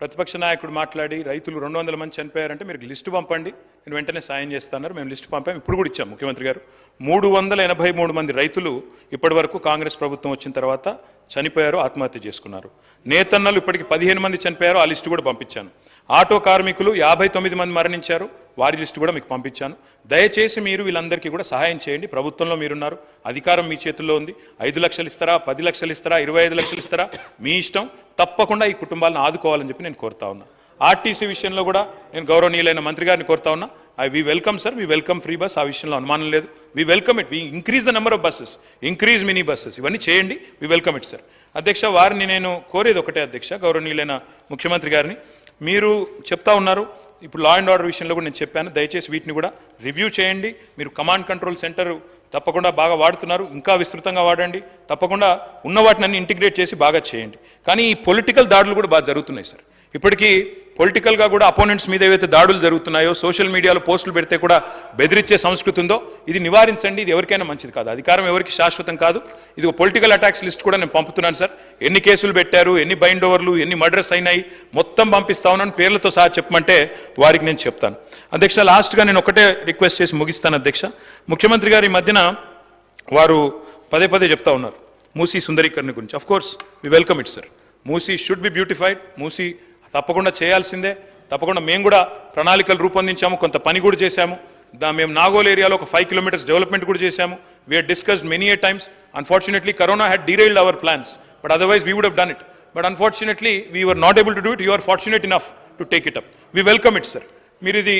ప్రతిపక్ష నాయకుడు మాట్లాడి రైతులు రెండు వందల మంది చనిపోయారంటే మీరు లిస్టు పంపండి. నేను వెంటనే సాయం చేస్తాన్నారు మేము లిస్టు పంపాం. ఇప్పుడు కూడా ఇచ్చాం ముఖ్యమంత్రి గారు. మూడు వందల ఎనభై మూడు మంది రైతులు ఇప్పటి వరకు కాంగ్రెస్ ప్రభుత్వం వచ్చిన తర్వాత చనిపోయారు ఆత్మహత్య చేసుకున్నారు. నేతన్నలు ఇప్పటికి పదిహేను మంది చనిపోయారు. ఆ లిస్టు కూడా పంపించాను. ఆటో కార్మికులు యాభై తొమ్మిది మంది మరణించారు. వారి లిస్టు కూడా మీకు పంపించాను. దయచేసి మీరు వీళ్ళందరికీ కూడా సహాయం చేయండి. ప్రభుత్వంలో మీరున్నారు. అధికారం మీ చేతుల్లో ఉంది. ఐదు లక్షలు ఇస్తారా? పది లక్షలు ఇస్తారా? ఇరవై ఐదు లక్షలు ఇస్తారా? మీ ఇష్టం. తప్పకుండా ఈ కుటుంబాలను ఆదుకోవాలని చెప్పి నేను కోరుతా ఉన్నా. ఆర్టీసీ విషయంలో కూడా నేను గౌరవనీయులైన మంత్రి గారిని కోరుతా ఉన్నా. I we welcome sir we welcome free bus ఆ విషయంలో అనుమానం లేదు. We welcome it we increase the number of buses increase mini buses ఇవన్నీ చేయండి. వీ వెల్కమ్ ఇట్ సార్ అధ్యక్ష వారిని నేను కోరేది ఒకటే అధ్యక్ష గౌరవనీయులైన ముఖ్యమంత్రి గారిని. మీరు చెప్తా ఉన్నారు. ఇప్పుడు లా అండ్ ఆర్డర్ విషయంలో కూడా నేను చెప్పాను. దయచేసి వీటిని కూడా రివ్యూ చేయండి. మీరు కమాండ్ కంట్రోల్ సెంటర్ తప్పకుండా బాగా వాడుతున్నారు. ఇంకా విస్తృతంగా వాడండి. తప్పకుండా ఉన్న వాటిని అన్ని ఇంటిగ్రేట్ చేసి బాగా చేయండి. కానీ ఈ పొలిటికల్ దాడులు కూడా బాగా జరుగుతున్నాయి సార్ ఇప్పటికీ పొలిటికల్గా కూడా అపోనెంట్స్ మీద ఏవైతే దాడులు జరుగుతున్నాయో సోషల్ మీడియాలో పోస్టులు పెడితే కూడా బెదిరించే సంస్కృతి ఉందో ఇది నివారించండి ఇది ఎవరికైనా మంచిది కాదు. అధికారం ఎవరికి శాశ్వతం కాదు. ఇది ఒక పొలిటికల్ అటాక్స్ లిస్ట్ కూడా నేను పంపుతున్నాను సార్. ఎన్ని కేసులు పెట్టారు ఎన్ని బైండ్ ఓవర్లు ఎన్ని మర్డర్స్ అయినాయి మొత్తం పంపిస్తా ఉన్నాను. పేర్లతో సహా చెప్పమంటే వారికి నేను చెప్తాను. అధ్యక్ష లాస్ట్గా నేను ఒకటే రిక్వెస్ట్ చేసి ముగిస్తాను అధ్యక్ష. ముఖ్యమంత్రి గారు ఈ మధ్యన వారు పదే పదే చెప్తా ఉన్నారు. మూసీ సుందరీకరణ గురించి. Of course we welcome it sir Musi should be beautified Musi తప్పకుండా చేయాల్సిందే. తప్పకుండా మేము కూడా ప్రణాళికలు రూపొందించాము కొంత పని కూడా చేశాము. దా మేము నాగోల్ ఏరియాలో ఒక ఫైవ్ కిలోమీటర్స్ డెవలప్మెంట్ కూడా చేశాము. We are discussed many a times unfortunately corona had derailed our plans but otherwise we would have done it but unfortunately we were not able to do it you are fortunate enough to take it up we welcome it sir మీరు ఇది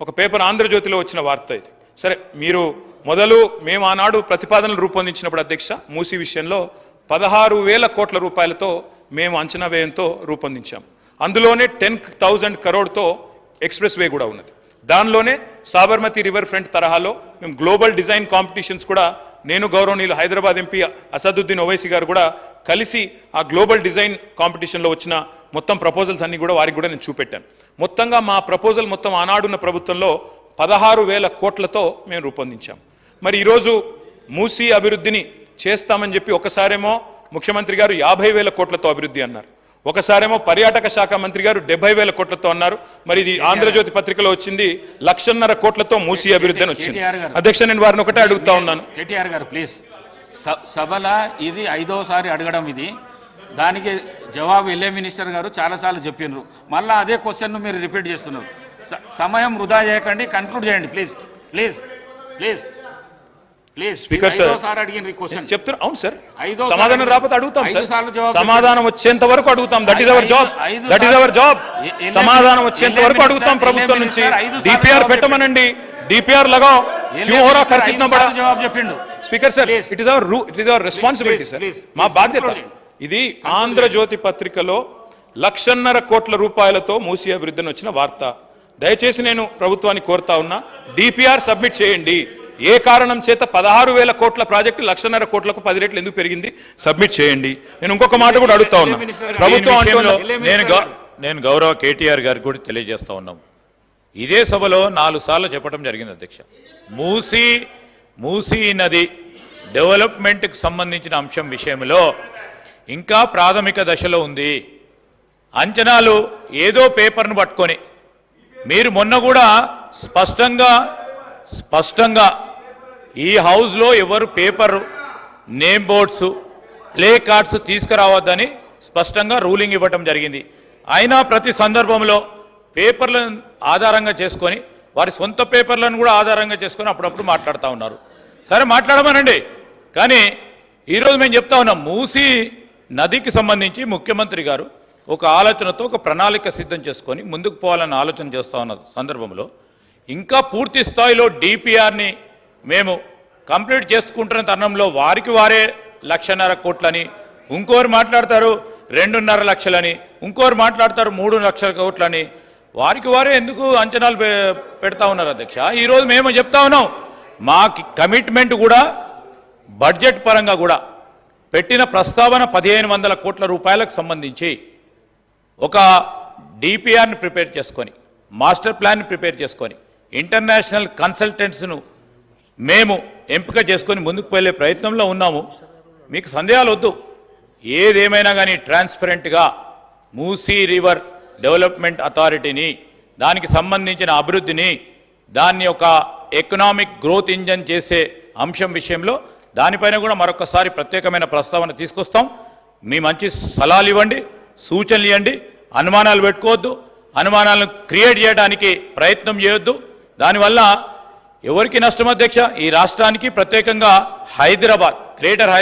ఒక paper ఆంధ్రజ్యోతిలో వచ్చిన వార్త ఇది. సరే మీరు మొదలు మేము ఆనాడు ప్రతిపాదనలు రూపొందించినప్పుడు అధ్యక్ష మూసీ విషయంలో పదహారు వేల కోట్ల రూపాయలతో మేము అంచనా వ్యయంతో రూపొందించాము అందులోనే టెన్ థౌజండ్ కరోడ్తో ఎక్స్ప్రెస్ వే కూడా ఉన్నది. దానిలోనే సాబర్మతి రివర్ ఫ్రంట్ తరహాలో మేము గ్లోబల్ డిజైన్ కాంపిటీషన్స్ కూడా నేను గౌరవనీయులు హైదరాబాద్ ఎంపీ అసదుద్దీన్ ఓవైసీ గారు కూడా కలిసి ఆ గ్లోబల్ డిజైన్ కాంపిటీషన్లో వచ్చిన మొత్తం ప్రపోజల్స్ అన్నీ కూడా వారికి కూడా నేను చూపెట్టాను. మొత్తంగా మా ప్రపోజల్ మొత్తం ఆనాడున్న ప్రభుత్వంలో పదహారు వేల కోట్లతో మేము రూపొందించాం. మరి ఈరోజు మూసీ అభివృద్ధిని చేస్తామని చెప్పి ఒకసారేమో ముఖ్యమంత్రి గారు యాభై వేల కోట్లతో అభివృద్ధి అన్నారు. ఒకసారేమో పర్యాటక శాఖ మంత్రి గారు డెబ్బై వేల కోట్లతో అన్నారు. మరి ఇది ఆంధ్రజ్యోతి పత్రికలో వచ్చింది. లక్షన్నర కోట్లతో మూసీ అభివృద్ధి అని వచ్చింది. అధ్యక్ష నేను వారిని ఒకటే అడుగుతా ఉన్నాను. కేటీఆర్ గారు ప్లీజ్ సభల ఇది ఐదోసారి అడగడం ఇది. దానికి జవాబు ఎల్ఏ మినిస్టర్ గారు చాలాసార్లు చెప్పిండ్రు మళ్ళీ అదే క్వశ్చన్ మీరు రిపీట్ చేస్తున్నారు. సమయం వృధా చేయకండి కన్క్లూడ్ చేయండి ప్లీజ్ ప్లీజ్ ప్లీజ్ చెప్తున్నా సమాధానం రాకపోతే అడుగుతాం సార్ సమాధానం వచ్చేంత వరకు అడుగుతాం. That is our job that is our job సమాధానం వచ్చేంత వరకు అడుగుతాం ప్రభుత్వం నుంచి. డిపిఆర్ పెట్టమనండి. డిపిఆర్ లగా క్యూ హోరా ఖర్చు speaker sir it is our రూ it is our responsibility sir మా బాధ్యత. ఇది ఆంధ్రజ్యోతి పత్రికలో లక్షన్నర కోట్ల రూపాయలతో మూసి అభివృద్ధిని వచ్చిన వార్త. దయచేసి నేను ప్రభుత్వాన్ని కోరుతా ఉన్నా. డిపిఆర్ సబ్మిట్ చేయండి. ఏ కారణం చేత పదహారు వేల కోట్ల ప్రాజెక్టు లక్షన్నర కోట్లకు పది రెట్లు ఎందుకు పెరిగింది? సబ్మిట్ చేయండి. నేను ఇంకొక మాట కూడా అడుగుతా ఉన్నా. ప్రభుత్వం నేను గౌ- నేను గౌరవ కేటీఆర్ గారికి కూడా తెలియజేస్తా ఉన్నాం. ఇదే సభలో నాలుగు సార్లు చెప్పడం జరిగింది అధ్యక్ష. మూసీ మూసీ నది డెవలప్మెంట్కి సంబంధించిన అంశం విషయంలో ఇంకా ప్రాథమిక దశలో ఉంది. అంచనాలు ఏదో పేపర్ను పట్టుకొని. మీరు మొన్న కూడా స్పష్టంగా స్పష్టంగా ఈ హౌస్లో ఎవరు paper name boards placards తీసుకురావద్దని స్పష్టంగా రూలింగ్ ఇవ్వటం జరిగింది. అయినా ప్రతి సందర్భంలో పేపర్లను ఆధారంగా చేసుకొని వారి సొంత పేపర్లను కూడా ఆధారంగా చేసుకొని అప్పుడప్పుడు మాట్లాడుతూ ఉన్నారు. సరే మాట్లాడమనండి. కానీ ఈరోజు మేము చెప్తా ఉన్నాం మూసి నదికి సంబంధించి ముఖ్యమంత్రి గారు ఒక ఆలోచనతో ఒక ప్రణాళిక సిద్ధం చేసుకొని ముందుకు పోవాలని ఆలోచన చేస్తూ ఉన్న సందర్భంలో ఇంకా పూర్తి స్థాయిలో డిపిఆర్ని మేము కంప్లీట్ చేసుకుంటున్న తరుణంలో వారికి వారే లక్షన్నర కోట్లని ఇంకోరు మాట్లాడతారు రెండున్నర లక్షలని ఇంకోరు మాట్లాడతారు మూడు లక్షల కోట్లని. వారికి వారే ఎందుకు అంచనాలు పె- పెడతా ఉన్నారు అధ్యక్ష? ఈరోజు మేము చెప్తా ఉన్నాం మా కమిట్మెంట్ కూడా బడ్జెట్ పరంగా కూడా పెట్టిన ప్రస్తావన పదిహేను వందల కోట్ల రూపాయలకు సంబంధించి ఒక డిపిఆర్ని ప్రిపేర్ చేసుకొని మాస్టర్ ప్లాన్ని ప్రిపేర్ చేసుకొని ఇంటర్నేషనల్ కన్సల్టెంట్స్ను మేము ఎంపిక చేసుకొని ముందుకు వెళ్ళే ప్రయత్నంలో ఉన్నాము. మీకు సందేహాలు వద్దు. ఏదేమైనా కానీ ట్రాన్స్పరెంట్గా మూసీ రివర్ డెవలప్మెంట్ అథారిటీని దానికి సంబంధించిన అభివృద్ధిని దాన్ని ఒక ఎకనామిక్ గ్రోత్ ఇంజన్ చేసే అంశం విషయంలో దానిపైన కూడా మరొకసారి ప్రత్యేకమైన ప్రస్తావన తీసుకొస్తాం. మీ మంచి సలహాలు ఇవ్వండి సూచనలు ఇవ్వండి అనుమానాలు పెట్టుకోవద్దు. అనుమానాలను క్రియేట్ చేయడానికి ప్రయత్నం చేయొద్దు. దానివల్ల ఎవరికి నష్టం అధ్యక్ష? ఈ రాష్ట్రానికి ప్రత్యేకంగా హైదరాబాద్ గ్రేటర్